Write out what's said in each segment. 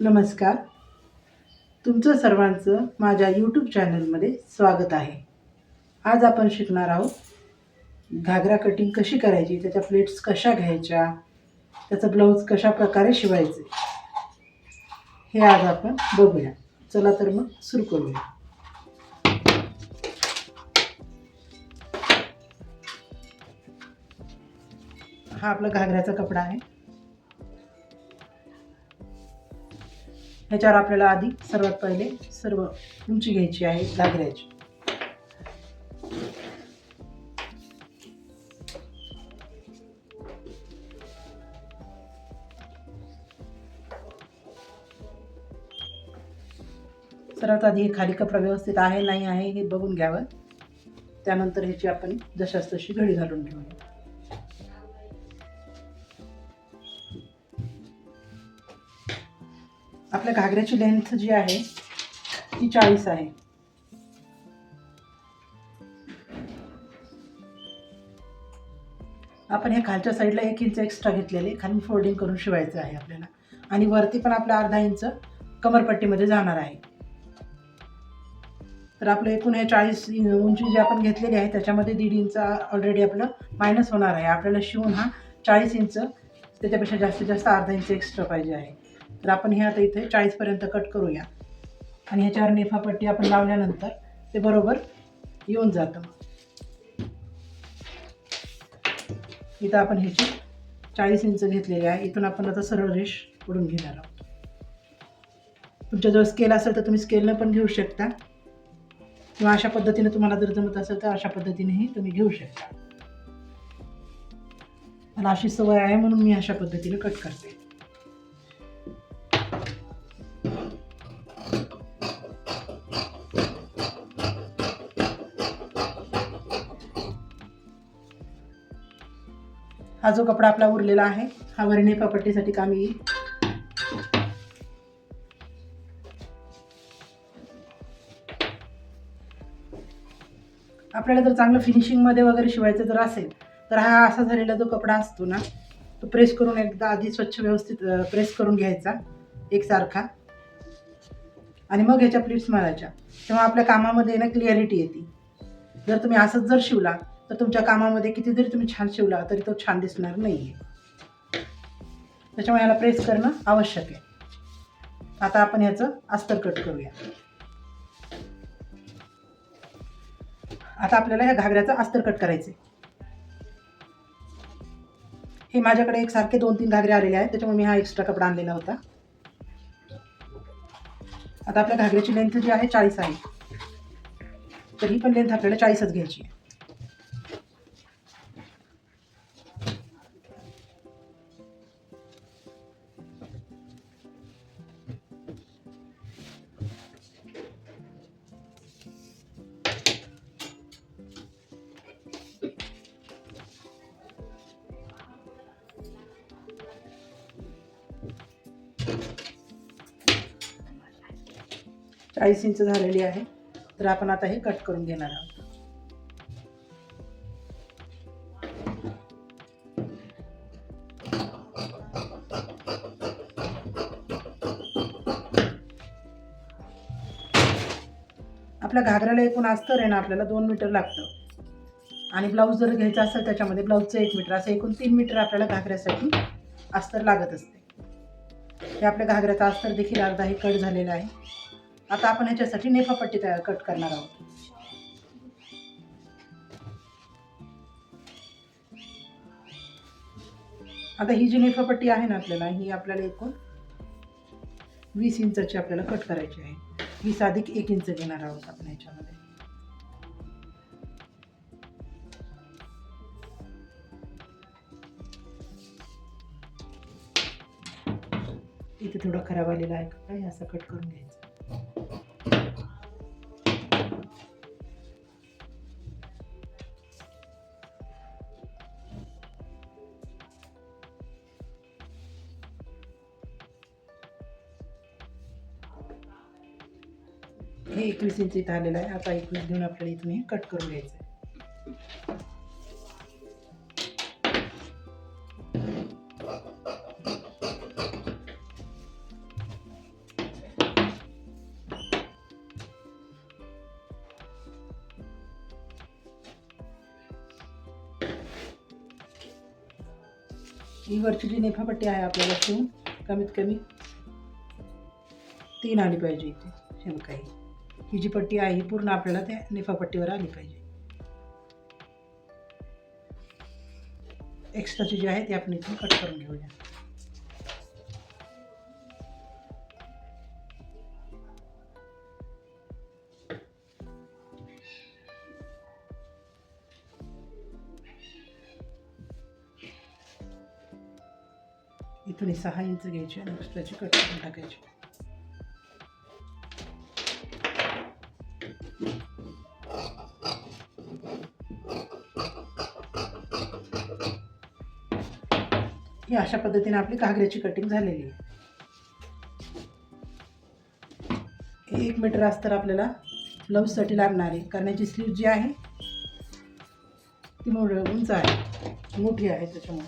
नमस्कार. तुमचं सर्वांचं माझ्या यूट्यूब चॅनलमध्ये स्वागत आहे. आज आपण शिकणार आहोत घागरा कटिंग कशी करायची त्याच्या प्लेट्स कशा घ्यायच्या त्याचं ब्लाऊज कशा प्रकारे शिवायचे हे आज आपण बघूया. चला तर मग सुरू करूया. हा आपला घागऱ्याचा कपडा आहे. ह्याच्यावर आपल्याला आधी सर्वात पहिले सर्व उंची घ्यायची आहे घागऱ्याची सर्वात आधी हे खाली कपडा व्यवस्थित आहे नाही आहे हे बघून घ्यावं. त्यानंतर ह्याची आपण जशास तशी घडी घालून ठेवू घागऱ्याची लेंथ जी आहे ती चाळीस आहे. आपण हे खालच्या साईडला एक इंच एक्स्ट्रा घेतलेले खाली फोल्डिंग करून शिवायचं आहे आपल्याला. आणि वरती पण आपलं अर्धा इंच कमरपट्टीमध्ये जाणार आहे. तर आपलं एकूण हे चाळीस उंची जी आपण घेतलेली आहे त्याच्यामध्ये दीड इंच ऑलरेडी आपलं मायनस होणार आहे. आपल्याला शिवून हा चाळीस इंच त्याच्यापेक्षा जास्तीत जास्त अर्धा इंच एक्स्ट्रा पाहिजे आहे. तर आपण हे आता इथे चाळीसपर्यंत कट करूया. आणि ह्याच्यावर नेफापट्टी आपण लावल्यानंतर ते बरोबर येऊन जातं इथं आपण ह्याची चाळीस इंच घेतलेली आहे. इथून आपण आता सरळ रेष उडून घेणार आहोत. तुमच्याजवळ स्केल असेल तर तुम्ही स्केलनं पण घेऊ शकता. किंवा अशा पद्धतीने तुम्हाला जर जमत असेल तर अशा पद्धतीनेही तुम्ही घेऊ शकता. मला अशी सवय आहे म्हणून मी अशा पद्धतीने कट करते. हा जो कपडा आपला उरलेला आहे हा वरणे पपट्टीसाठी कामी येईल. आपल्याला जर चांगलं फिनिशिंगमध्ये वगैरे शिवायचं जर असेल तर हा असा झालेला जो कपडा असतो ना तो प्रेस करून एकदा आधी स्वच्छ व्यवस्थित प्रेस करून घ्यायचा एकसारखा. आणि मग ह्याच्या प्लिट्स मारायच्या. तेव्हा आपल्या कामामध्ये ना क्लिअरिटी येते. जर तुम्ही असंच जर शिवला तर तुमच्या कामामध्ये किती जरी तुम्ही छान शिवला तरी तो छान दिसणार नाही आहे त्याच्यामुळे याला प्रेस करणं आवश्यक आहे. आता आपण ह्याचं अस्तर कट करूया. आता आपल्याला ह्या घागऱ्याचं अस्तर कट करायचं हे माझ्याकडे एक सारखे दोन तीन घागरे आलेले आहेत त्याच्यामुळे मी हा एक्स्ट्रा कपडा आणलेला होता. आता आपल्या घागऱ्याची लेंथ जी आहे चाळीस आहे. तर ही पण लेंथ आपल्याला चाळीसच घ्यायची आहे. चाळीस इंच झालेली आहे. तर आपण आता हे कट करून घेणार आहोत. आपल्या घागऱ्याला एकूण अस्तर आहे ना आपल्याला दोन मीटर लागतं. आणि ब्लाऊज जर घ्यायचा असेल त्याच्यामध्ये ब्लाऊजचं एक मीटर असं एकूण तीन मीटर आपल्याला घागऱ्यासाठी अस्तर लागत असते. हे आपल्या घागऱ्याचा अस्तर देखील अर्धा हे कट झालेला आहे. आता आपण ह्याच्यासाठी नेफापट्टी तयार कट करणार आहोत. आता ही जी नेफापट्टी आहे ना आपल्याला ही आपल्याला एकूण वीस इंचाची आपल्याला कट करायची आहे. वीस अधिक एक इंच घेणार आहोत आपण ह्याच्यामध्ये इथे थोडं खराब आलेलं आहे का? हे असं कट करून घ्यायचं. एकवीस इंच इथं आलेला आहे. आता एकवीस घेऊन आपल्याला इथून हे कट करून घ्यायचं आहे. ही वरची जी नेफापट्टी आहे आपल्याला शिवून कमीत कमी तीन आली पाहिजे इथे शिवकाई ही जी पट्टी आहे ही पूर्ण आपल्याला त्या निफापट्टीवर आली पाहिजे. एक्स्ट्राची जी आहे ती आपण इथून कट करून घेऊया. इथून सहा इंच घ्यायची आणि एक्स्ट्राची कट करून टाकायची. ही अशा पद्धतीने आपली घागऱ्याची कटिंग झालेली आहे. एक मीटर अस्तर आपल्याला ब्लाऊजसाठी लागणार आहे. कारण याची स्लीव जी आहे ती उंच आहे. मोठी आहे त्याच्यामुळे.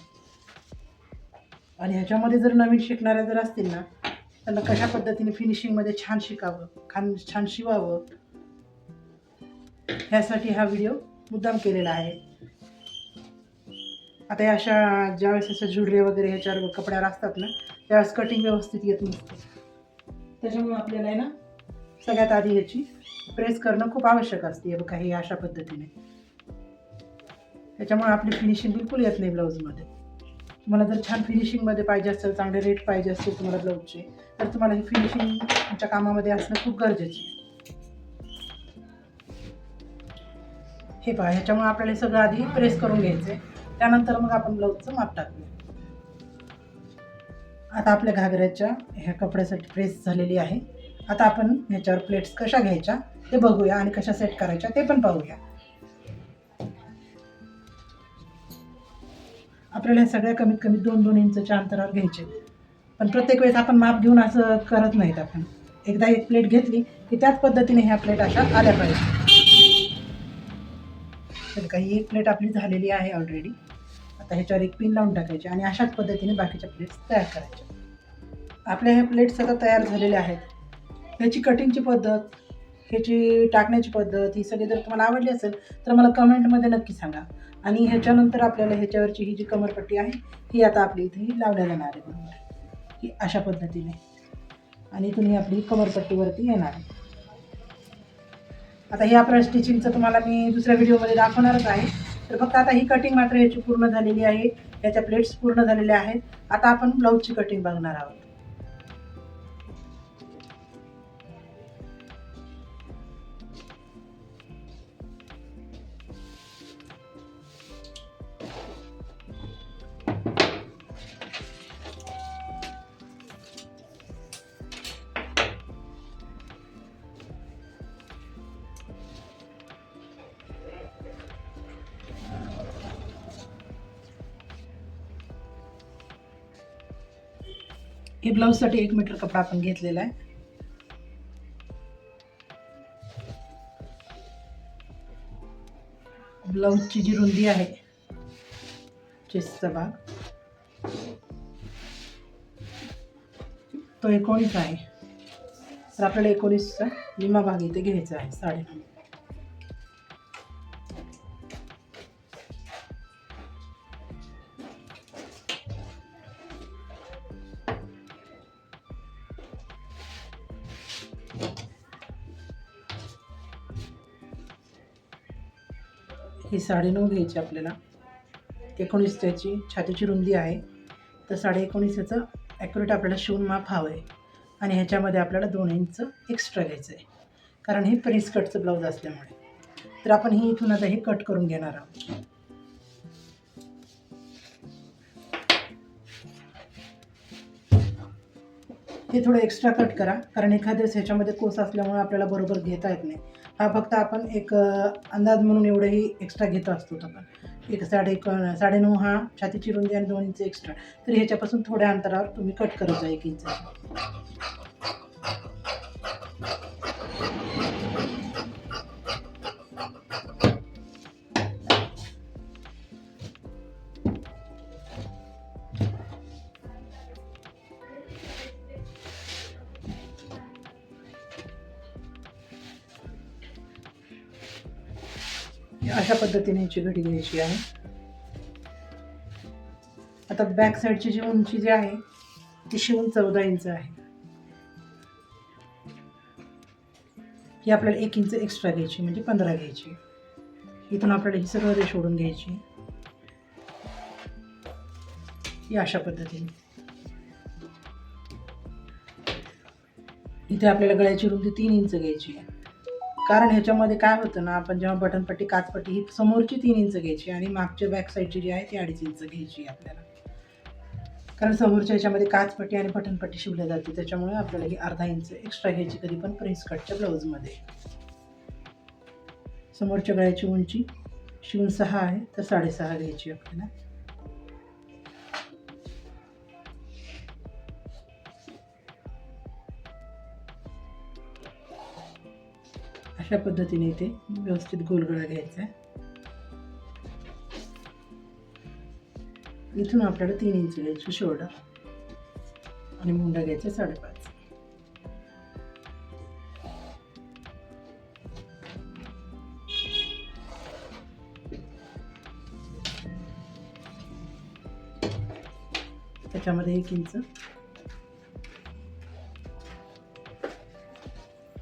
आणि ह्याच्यामध्ये जर नवीन शिकणाऱ्या जर असतील ना त्यांना कशा पद्धतीने फिनिशिंगमध्ये छान शिकावं खान छान शिवावं ह्यासाठी हा व्हिडिओ मुद्दाम केलेला आहे. आता या अशा ज्यावेळेस अशा जुडरे वगैरे ह्याच्यावर कपड्यावर असतात ना त्यावेळेस कटिंग व्यवस्थित येत नसते. त्याच्यामुळे आपल्याला आहे ना सगळ्यात आधी ह्याची प्रेस करणं खूप आवश्यक असते बघा हे अशा पद्धतीने. त्याच्यामुळे आपली फिनिशिंग बिलकुल येत नाही ब्लाऊजमध्ये तुम्हाला जर छान फिनिशिंगमध्ये पाहिजे असेल चांगले रेट पाहिजे असतील तुम्हाला ब्लाऊजचे तर तुम्हाला ही फिनिशिंग तुमच्या कामामध्ये असणं खूप गरजेचे आहे. हे पहा ह्याच्यामुळे आपल्याला सगळं आधी प्रेस करून घ्यायचं आहे त्यानंतर मग आपण ब्लाऊजचं माप टाकूया. आता आपल्या घागऱ्याच्या ह्या कपड्यासाठी प्रेस झालेली आहे. आता आपण ह्याच्यावर प्लेट्स कशा घ्यायच्या ते बघूया आणि कशा सेट करायच्या ते पण पाहूया. आपल्याला सगळ्या कमीत कमी दोन दोन इंचच्या अंतरावर घ्यायचे पण प्रत्येक वेळेस आपण माप घेऊन असं करत नाहीत आपण. एकदा एक प्लेट घेतली की त्याच पद्धतीने ह्या प्लेट अशा आल्या पाहिजे. तर काही एक प्लेट आपली झालेली आहे ऑलरेडी आता ह्याच्यावर एक पिन लावून टाकायची आणि अशाच पद्धतीने बाकीच्या प्लेट्स तयार करायच्या. आपल्या ह्या प्लेट्स आता तयार झालेल्या आहेत. ह्याची कटिंगची पद्धत ह्याची टाकण्याची पद्धत ही सगळी जर तुम्हाला आवडली असेल तर मला कमेंटमध्ये नक्की सांगा. आणि ह्याच्यानंतर आपल्याला ह्याच्यावरची ही जी कमरपट्टी आहे ही आता आपली इथे लावल्या जाणार आहे. बरोबर ही अशा पद्धतीने. आणि तुम्ही आपली कमरपट्टीवरती येणार आहे. आता हे आपल्या स्टिचिंगचं तुम्हाला मी दुसऱ्या व्हिडिओमध्ये दाखवणारच आहे. तर फक्त आता ही कटिंग मात्र याची पूर्ण झालेली आहे. याच्या प्लेट्स पूर्ण झालेल्या आहेत. आता आपण ब्लाऊजची कटिंग बघणार आहोत. हे ब्लाऊजसाठी एक मीटर कपडा आपण घेतलेला आहे. ब्लाऊजची जी रुंदी आहे चेस्टचा भाग. तो एकोणीस आहे. तर आपल्याला एकोणीसचा विमा भाग इथे घ्यायचा आहे साडे साडेनऊ घ्यायची आपल्याला. एकोणीस त्याची छातीची रुंदी आहे. तर साडे एकोणीस याचं ॲक्युरेट आपल्याला शिवून माप हवं आहे आणि ह्याच्यामध्ये आपल्याला दोन इंच एक्स्ट्रा घ्यायचं आहे कारण हे प्रेस कटचं ब्लाऊज असल्यामुळे. तर आपण ही इथून आता हे कट करून घेणार आहोत. हे थोडं एक्स्ट्रा कट करा. कारण एखाद्या ह्याच्यामध्ये कोस असल्यामुळे आपल्याला बरोबर घेता येत नाही. हा फक्त आपण एक अंदाज म्हणून एवढंही एक्स्ट्रा घेत असतो आपण एक साडे एक साडेनऊ हा छातीची रुंदी आणि दोन इंच एक्स्ट्रा तर ह्याच्यापासून थोड्या अंतरावर तुम्ही कट करत जा एक इंच अशा पद्धतीने याची घडी घ्यायची आहे. आता बॅक साईडची जी उंची जी आहे ती शिवून चौदा इंच आहे. ही आपल्याला एक इंच एक्स्ट्रा घ्यायची म्हणजे पंधरा घ्यायची. इथून आपल्याला ही सर्व रेष ओढून घ्यायची. ही अशा पद्धतीने. इथे आपल्याला गळ्याची रुंदी तीन इंच घ्यायची आहे. कारण ह्याच्यामध्ये काय होतं ना आपण जेव्हा बटनपट्टी काचपट्टी ही समोरची तीन इंच घ्यायची आणि मागच्या बॅक साईडची जी आहे ती अडीच इंच घ्यायची आहे आपल्याला. कारण समोरच्या ह्याच्यामध्ये काचपट्टी आणि बटनपट्टी शिवल्या जाते त्याच्यामुळे आपल्याला ही अर्धा इंच एक्स्ट्रा घ्यायची कधी पण प्रिन्स कटच्या ब्लाऊजमध्ये समोरच्या गळ्याची उंची शिवून सहा आहे तर साडेसहा घ्यायची आपल्याला. अशा पद्धतीने इथे व्यवस्थित गोलगळा घ्यायचा आहे. इथून आपल्याला तीन इंच घ्यायची शोल्डर आणि मुंडा घ्यायचा साडेपाच. त्याच्यामध्ये एक इंच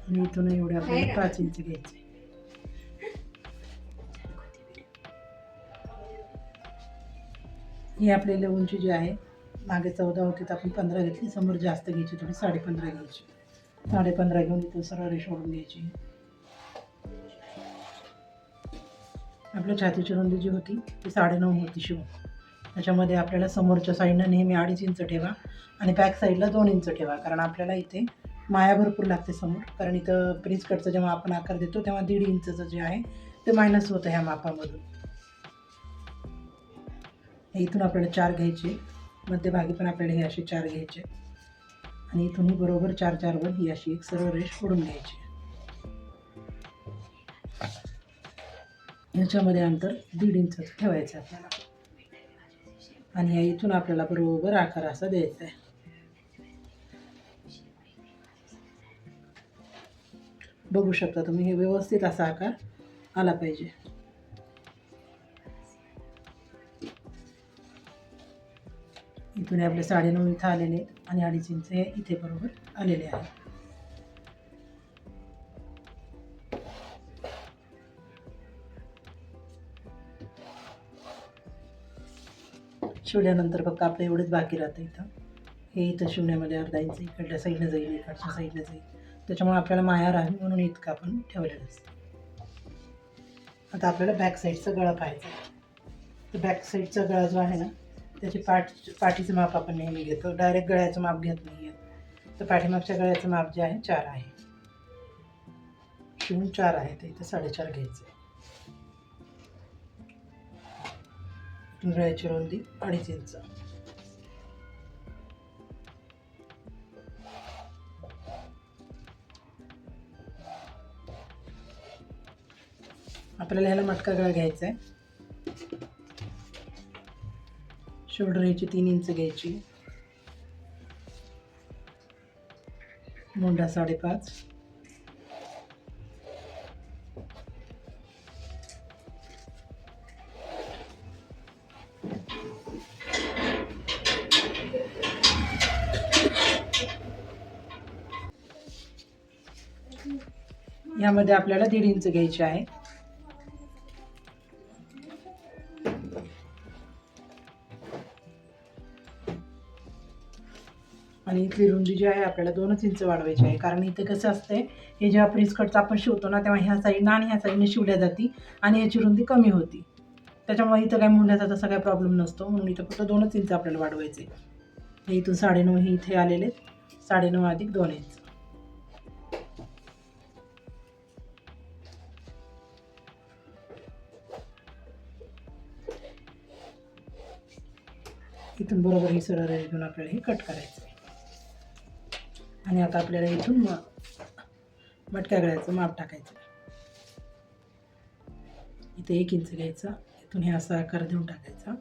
आणि इथून एवढे आपल्याला पाच इंच घ्यायचे. ही आपल्याला उंची जी आहे मागे चौदा होती तर आपण पंधरा घेतली समोर जास्त घ्यायची थोडी साडे पंधरा घ्यायची. साडे पंधरा घेऊन इथून सरळ रेष ओढून घ्यायची. आपल्या छातीची रुंदी जी होती ती साडेनऊ होती शिवून त्याच्यामध्ये आपल्याला समोरच्या साईडनं नेहमी अडीच इंच ठेवा आणि बॅक साईडला दोन इंच ठेवा कारण आपल्याला इथे माया भरपूर लागते समोर. कारण इथं प्रिन्स कटचं जेव्हा आपण आकार देतो तेव्हा दीड इंचचं जे आहे ते मायनस होतं ह्या मापामधून. इथून आपल्याला चार घ्यायचे. मध्यभागी पण आपल्याला हे असे चार घ्यायचे. आणि इथूनही बरोबर चार चारवर ही अशी एक सरळ रेष फोडून घ्यायची. ह्याच्यामध्ये अंतर दीड इंच ठेवायचं आपल्याला. आणि या इथून आपल्याला बरोबर आकार असा द्यायचा आहे. बघू शकता तुम्ही हे व्यवस्थित असा आकार आला पाहिजे. इथून आपले साडेनऊ इथं आलेले आहेत आणि अडीच इंच हे इथे बरोबर आलेले आहे. शिवल्यानंतर फक्त आपलं एवढंच बाकी राहतं इथं. हे इथं शिवण्यामध्ये अर्धा इंच इकडल्या साईडनं जाईल इकडच्या साईडनं जाईल. त्याच्यामुळे आपल्याला माया राहावी म्हणून इतकं आपण ठेवलेलं असतं. आता आपल्याला बॅक साईडचा गळा पाहायचा आहे. तर बॅक साईडचा गळा जो आहे ना त्याची पाठ पाठीचं माप आपण नेहमी घेतो. डायरेक्ट गळ्याचं माप घेत नाही आहे तर पाठीमागच्या गळ्याचं माप जे आहे चार आहे. शिवून चार आहे तर इथं साडेचार घ्यायचे गळ्याची रुंदी अडीच इंच. आपल्याला ह्याला मटका गळा घ्यायचा आहे. शोल्डर ह्याची तीन इंच घ्यायची. मुंडा साडेपाच. यामध्ये आपल्याला दीड इंच घ्यायचे आहे. आणि इथली रुंदी जी आहे आपल्याला दोनच इंच वाढवायची आहे. कारण इथे कसं असते हे जेव्हा प्रिन्सकटचं आपण शिवतो ना तेव्हा ह्या साईडनं आणि ह्या साईडने शिवल्या जाती आणि याची रुंदी कमी होती. त्याच्यामुळे इथं काय मुंड्याचा तसा काय प्रॉब्लेम नसतो. म्हणून इथं फक्त दोनच इंच आपल्याला वाढवायचे हे इथून साडेनऊ हे इथे आलेले आहेत. साडेनऊ अधिक दोन इंच. इथून बरोबर ही सरळ रेष घेऊन आपल्याला हे कट करायचं आणि आता आपल्याला इथून म मटक्या गळ्याचं माप टाकायचं इथे एक इंच घ्यायचा इथून हे असा आकार देऊन टाकायचा.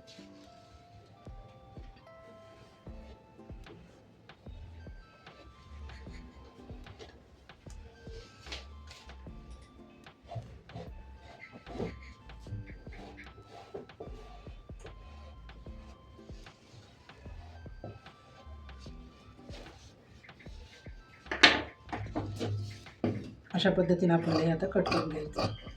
अशा पद्धतीने आपल्याला हे आता कट करून घ्यायचं.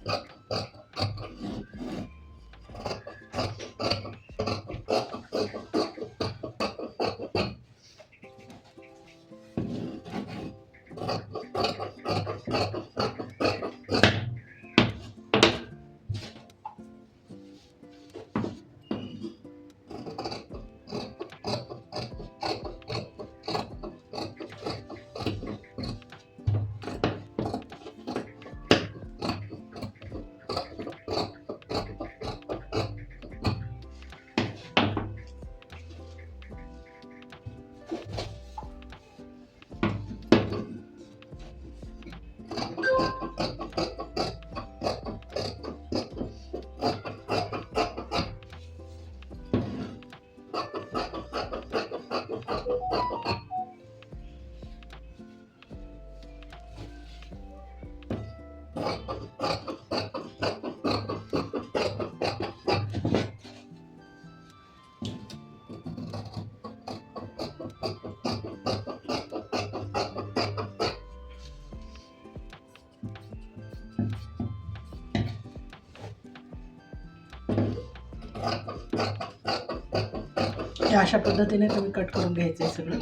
अशा पद्धतीने तुम्ही कट करून घ्यायचं आहे सगळं.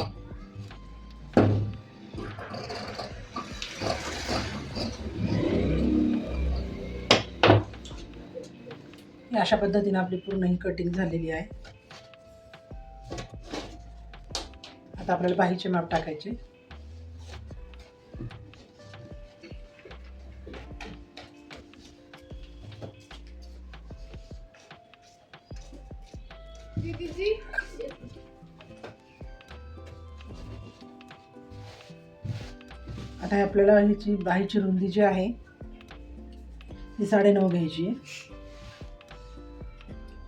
अशा पद्धतीने आपली पूर्ण ही कटिंग झालेली आहे. आता आपल्याला बाहीचे माप टाकायचे. आपल्याला ह्याची बाहीची रुंदी जी आहे ती साडेनऊ घ्यायची आहे.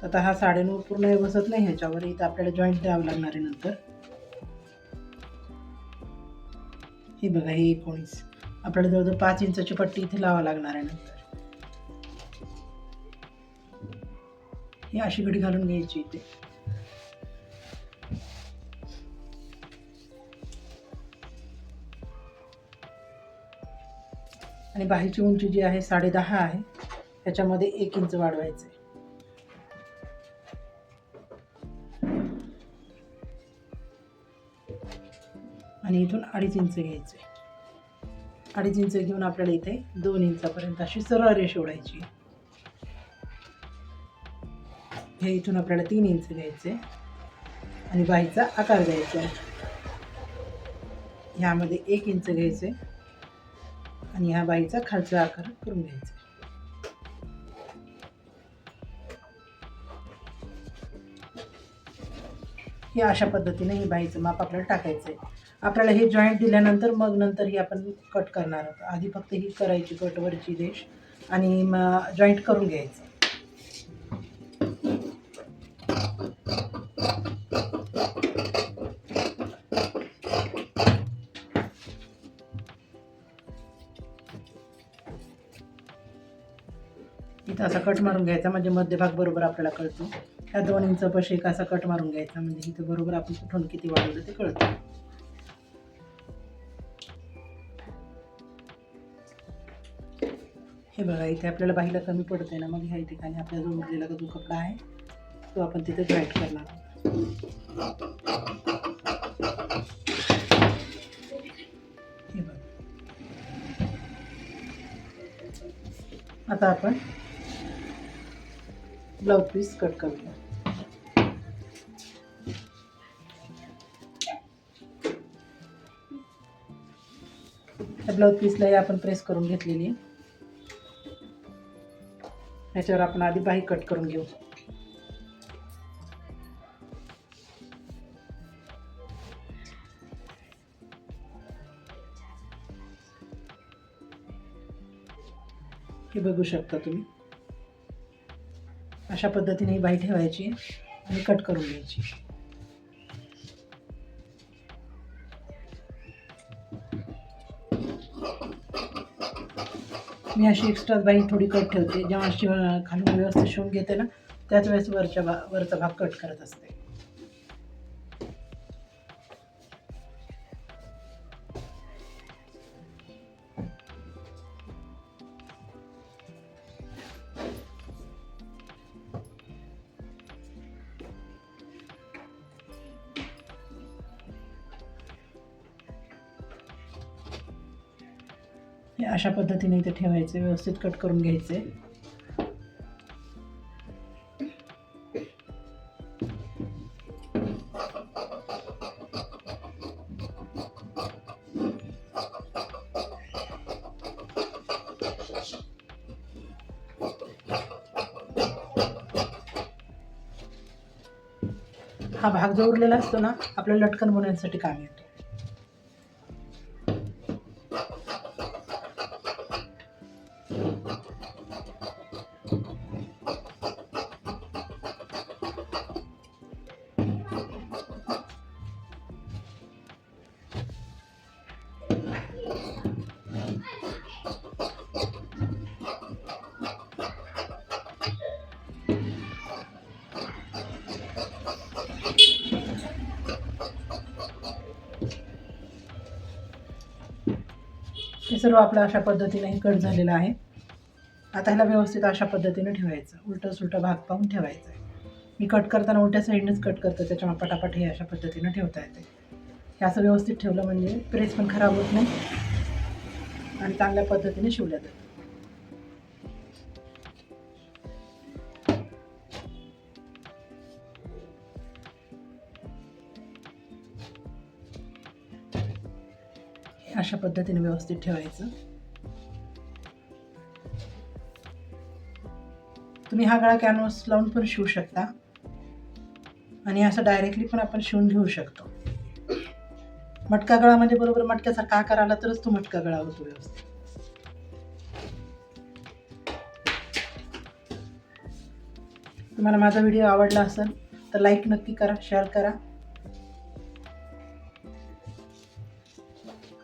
आता हा साडेनऊ पूर्ण बसत नाही ह्याच्यावर इथं आपल्याला जॉईंट द्यावं लागणार आहे नंतर. हे बघा हे एकोणीस. आपल्याला जवळजवळ पाच इंचाची पट्टी इथे लावा लागणार आहे नंतर. ही अशी घडी घालून घ्यायची इथे. आणि बाहीची उंची जी आहे साडेदहा आहे त्याच्यामध्ये एक इंच वाढवायचं आहे आणि इथून अडीच इंच घ्यायचे अडीच इंच घेऊन आपल्याला इथे दोन इंचापर्यंत अशी सरळ रेष ओढायची. हे इथून आपल्याला तीन इंच घ्यायचे आणि बाहीचा आकार द्यायचा आहे. ह्यामध्ये एक इंच घ्यायचे आणि ह्या बाईचा खालचा आकार करून घ्यायचा. हे अशा पद्धतीने ही बाईचं माप आपल्याला टाकायचं आहे आपल्याला हे जॉईंट दिल्यानंतर मग नंतर ही आपण कट करणार आहोत. आधी फक्त ही करायची कटवरची देश आणि मग जॉईंट करून घ्यायचं. कट मारून घ्यायचा म्हणजे मध्यभाग बरोबर आपल्याला कळतो. ह्या दोन इंच पशी एक असा कट मारून घ्यायचा म्हणजे इथं बरोबर आपण कुठून किती वाढवलं ते कळतं. हे बघा इथे आपल्याला बाहीला कमी पडतंय ना मग ह्या ठिकाणी आपल्या जो उरलेला जो कपडा आहे तो आपण तिथे जॉईंट करणार हे बघा. आता आपण ब्लाऊज पीस कट करूया त्या ब्लाऊज पीसलाही आपण प्रेस करून घेतलेली आहे. याच्यावर आपण आधी बाही कट करून घेऊ. हे बघू शकता तुम्ही. अशा पद्धतीने ही बाई ठेवायची आणि कट करून घ्यायची. मी अशी एक्स्ट्रा बाई थोडी कट ठेवते. जेव्हा शिव खालून व्यवस्थित शिवून घेते ना त्याच वेळेस वरच्या भा वरचा भाग कट करत असते. हे अशा पद्धतीने इथे ठेवायचे व्यवस्थित कट करून घ्यायचे. हा भाग जो उरलेला असतो ना आपलं लटकन बनवण्यासाठी काम येतो. सर्व आपलं अशा पद्धतीने हे कट झालेलं आहे. आता ह्याला व्यवस्थित अशा पद्धतीने ठेवायचं. उलटं सुलटं भाग पाहून ठेवायचं आहे मी कट करताना उलट्या साईडनेच कट करतो. त्याच्यामुळे पटापट हे अशा पद्धतीनं ठेवता येते. हे असं व्यवस्थित ठेवलं म्हणजे प्रेस पण खराब होत नाही आणि चांगल्या पद्धतीने शिवल्या जातं अशा पद्धतीने व्यवस्थित ठेवायचं. तुम्ही हा गळा कॅनव्हास लावून पण शिवू शकता. आणि असं डायरेक्टली पण आपण शिवून घेऊ शकतो. मटका गळा म्हणजे बरोबर मटक्याचा का कराला तरच तो मटका गळा होतो व्यवस्थित. तुम्हाला माझा व्हिडिओ आवडला असेल तर लाईक नक्की करा शेअर करा.